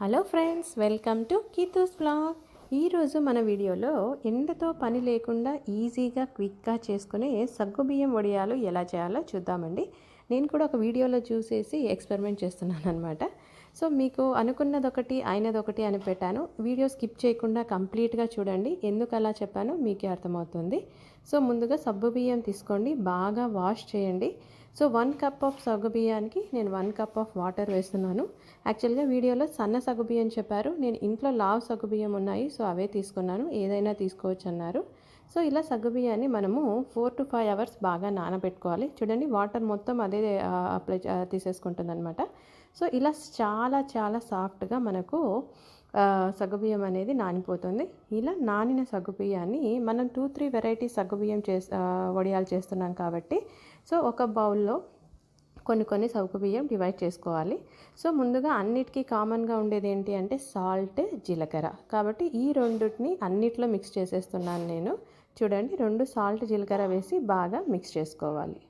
Hello friends welcome to కీతూస్ blog. ఈరోజు మన వీడియోలో ఎండతో పని లేకుండా ఈజీగా క్విక్గా చేసుకునే సగ్గుబియ్యం వడియాలు ఎలా చేయాలో చూద్దామండి. నేను కూడా ఒక వీడియోలో చూసేసి ఎక్స్పెరిమెంట్ చేస్తున్నాను అనమాట సో మీకు అనుకున్నదొకటి అయినదొకటి అని పెట్టాను. వీడియో స్కిప్ చేయకుండా కంప్లీట్గా చూడండి. ఎందుకు అలా చెప్పానో మీకే అర్థమవుతుంది. సో ముందుగా సబ్బు బియ్యం తీసుకోండి. బాగా వాష్ చేయండి. సో వన్ కప్ ఆఫ్ సగ్గుబియ్యానికి నేను వన్ కప్ ఆఫ్ వాటర్ వేస్తున్నాను. యాక్చువల్గా వీడియోలో సన్న సగ్గుబియ్యం చెప్పారు. నేను ఇంట్లో లావ్ సగ్గుబియ్యం ఉన్నాయి సో అవే తీసుకున్నాను. ఏదైనా తీసుకోవచ్చు అన్నారు. సో ఇలా సగ్గుబియ్యాన్ని మనము ఫోర్ టు ఫైవ్ అవర్స్ బాగా నానబెట్టుకోవాలి. చూడండి వాటర్ మొత్తం అదే అప్లై తీసేసుకుంటుంది అనమాట సో ఇలా చాలా చాలా సాఫ్ట్గా మనకు సగ్గుబియ్యం అనేది నానిపోతుంది. ఇలా నానిన సగ్గుబియ్యాన్ని మనం టూ త్రీ వెరైటీ సగ్గుబియ్యం చేస్ వడియాలు చేస్తున్నాం కాబట్టి సో ఒక బౌల్లో కొన్ని కొన్ని సగ్గుబియ్యం డివైడ్ చేసుకోవాలి. సో ముందుగా అన్నిటికీ కామన్గా ఉండేది ఏంటి అంటే సాల్ట్ జీలకర్ర. కాబట్టి ఈ రెండుని అన్నిట్లో మిక్స్ చేసేస్తున్నాను నేను. చూడండి రెండు సాల్ట్ జీలకర్ర వేసి బాగా మిక్స్ చేసుకోవాలి.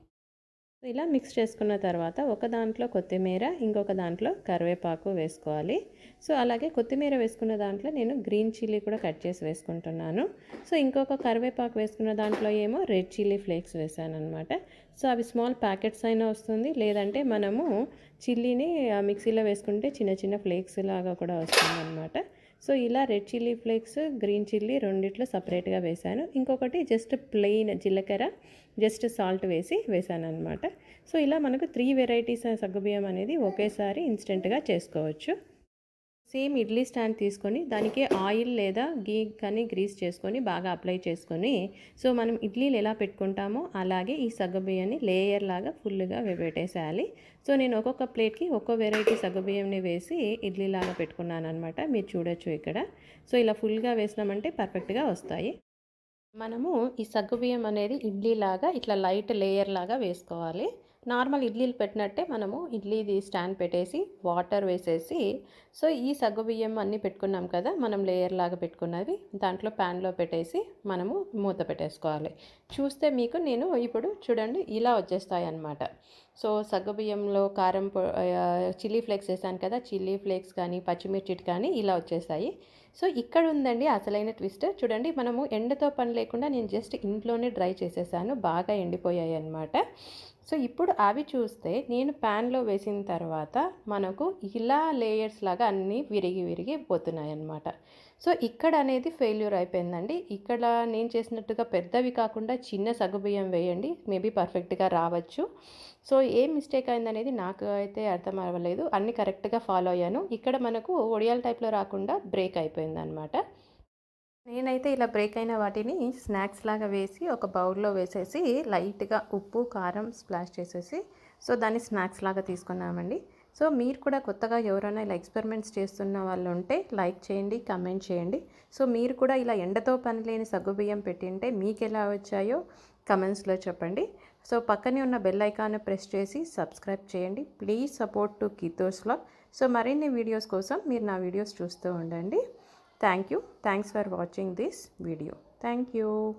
ఇలా మిక్స్ చేసుకున్న తర్వాత ఒక దాంట్లో కొత్తిమీర ఇంకొక దాంట్లో కరివేపాకు వేసుకోవాలి. సో అలాగే కొత్తిమీర వేసుకున్న దాంట్లో నేను గ్రీన్ చిల్లీ కూడా కట్ చేసి వేసుకుంటున్నాను. సో ఇంకొక కరివేపాకు వేసుకున్న దాంట్లో ఏమో రెడ్ చిల్లీ ఫ్లేక్స్ వేసాను అనమాట సో అవి స్మాల్ ప్యాకెట్స్ అయినా వస్తుంది. లేదంటే మనము చిల్లీని మిక్సీలో వేసుకుంటే చిన్న చిన్న ఫ్లేక్స్ లాగా కూడా వస్తుంది అనమాట సో ఇలా red chilli flakes green chilli రెండిట్లో సపరేట్గా వేశాను. ఇంకొకటి జస్ట్ ప్లెయిన్ జీలకర్ర జస్ట్ సాల్ట్ వేసి వేసాను అనమాట సో ఇలా మనకు త్రీ వెరైటీస్ సగ్గుబియ్యం అనేది ఒకేసారి ఇన్స్టెంట్గా చేసుకోవచ్చు. సేమ్ ఇడ్లీ స్టాండ్ తీసుకొని దానికి ఆయిల్ లేదా గీ కానీ గ్రీస్ చేసుకొని బాగా అప్లై చేసుకొని సో మనం ఇడ్లీలు ఎలా పెట్టుకుంటామో అలాగే ఈ సగ్గుబియ్యాన్ని లేయర్ లాగా ఫుల్గా పెట్టేసేయాలి సో నేను ఒక్కొక్క ప్లేట్కి ఒక్కో వెరైటీ సగ్గుబియ్యంని వేసి ఇడ్లీ లాగా పెట్టుకున్నాను అనమాట మీరు చూడొచ్చు ఇక్కడ. సో ఇలా ఫుల్గా వేసినామంటే పర్ఫెక్ట్గా వస్తాయి. మనము ఈ సగ్గుబియ్యం అనేది ఇడ్లీ లాగా ఇట్లా లైట్ లేయర్ లాగా వేసుకోవాలి. నార్మల్ ఇడ్లీలు పెట్టినట్టే మనము ఇడ్లీది స్టాండ్ పెట్టేసి వాటర్ వేసేసి సో ఈ సగ్గు బియ్యం అన్నీ పెట్టుకున్నాం కదా మనం లేయర్ లాగా పెట్టుకున్నవి దాంట్లో ప్యాన్లో పెట్టేసి మనము మూత పెట్టేసుకోవాలి. చూస్తే మీకు నేను ఇప్పుడు చూడండి ఇలా వచ్చేస్తాయి అన్నమాట సో సగ్గు బియ్యంలో కారం చిల్లీ ఫ్లేక్స్ వేసాను కదా చిల్లీ ఫ్లేక్స్ కానీ పచ్చిమిర్చి కానీ ఇలా వచ్చేస్తాయి. సో ఇక్కడ ఉందండి అసలైన ట్విస్ట్. చూడండి మనము ఎండతో పని లేకుండా నేను జస్ట్ ఇంట్లోనే డ్రై చేసేసాను బాగా ఎండిపోయాయి అనమాట సో ఇప్పుడు అవి చూస్తే నేను ప్యాన్లో వేసిన తర్వాత మనకు ఇలా లేయర్స్ లాగా అన్నీ విరిగి విరిగి పోతున్నాయి అన్నమాట సో ఇక్కడ అనేది ఫెయిల్యూర్ అయిపోయిందండి. ఇక్కడ నేను చేసినట్టుగా పెద్దవి కాకుండా చిన్న సగ్గుబియ్యం వేయండి మేబీ పర్ఫెక్ట్గా రావచ్చు. సో ఏ మిస్టేక్ అయిందనేది నాకు అయితే అర్థం అవ్వలేదు. అన్ని కరెక్ట్గా ఫాలో అయ్యాను. ఇక్కడ మనకు ఒడియాల టైప్లో రాకుండా బ్రేక్ అయిపోయిందనమాట నేనైతే ఇలా బ్రేక్ అయిన వాటిని స్నాక్స్ లాగా వేసి ఒక బౌల్లో వేసేసి లైట్గా ఉప్పు కారం స్ప్లాష్ చేసేసి సో దాన్ని స్నాక్స్ లాగా తీసుకున్నామండి. సో మీరు కూడా కొత్తగా ఎవరైనా ఇలా ఎక్స్పెరిమెంట్స్ చేస్తున్న వాళ్ళు ఉంటే లైక్ చేయండి కమెంట్ చేయండి. సో మీరు కూడా ఇలా ఎండతో పని లేని సగ్గుబియ్యం పెట్టింటే మీకు ఎలా వచ్చాయో కమెంట్స్లో చెప్పండి. సో పక్కనే ఉన్న బెల్ ఐకాన్ ప్రెస్ చేసి సబ్స్క్రైబ్ చేయండి. ప్లీజ్ సపోర్ట్ టు కితోస్లో సో మరిన్ని వీడియోస్ కోసం మీరు నా వీడియోస్ చూస్తూ ఉండండి. Thank you. Thanks for watching this video. Thank you.